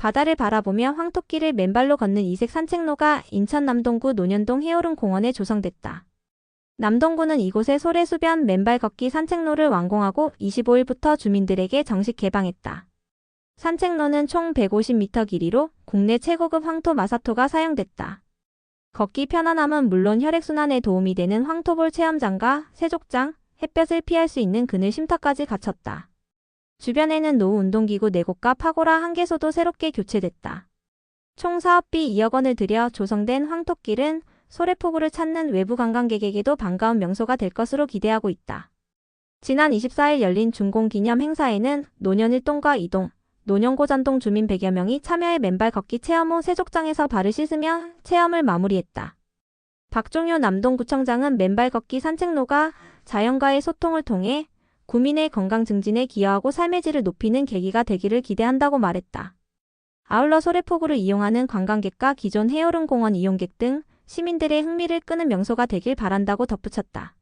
바다를 바라보며 황토길을 맨발로 걷는 이색 산책로가 인천 남동구 논현동 해오름 공원에 조성됐다. 남동구는 이곳에 소래수변 맨발 걷기 산책로를 완공하고 25일부터 주민들에게 정식 개방했다. 산책로는 총 150m 길이로 국내 최고급 황토 마사토가 사용됐다. 걷기 편안함은 물론 혈액순환에 도움이 되는 황토볼 체험장과 세족장, 햇볕을 피할 수 있는 그늘 쉼터까지 갖췄다. 주변에는 노후 운동기구 4곳과 파고라 한 개소도 새롭게 교체됐다. 총 사업비 2억 원을 들여 조성된 황토길은 소래포구를 찾는 외부 관광객에게도 반가운 명소가 될 것으로 기대하고 있다. 지난 24일 열린 준공기념 행사에는 노년 1동과 2동, 노년고잔동 주민 100여 명이 참여해 맨발 걷기 체험 후 세족장에서 발을 씻으며 체험을 마무리했다. 박종효 남동구청장은 맨발 걷기 산책로가 자연과의 소통을 통해 구민의 건강 증진에 기여하고 삶의 질을 높이는 계기가 되기를 기대한다고 말했다. 아울러 소래포구를 이용하는 관광객과 기존 해오름 공원 이용객 등 시민들의 흥미를 끄는 명소가 되길 바란다고 덧붙였다.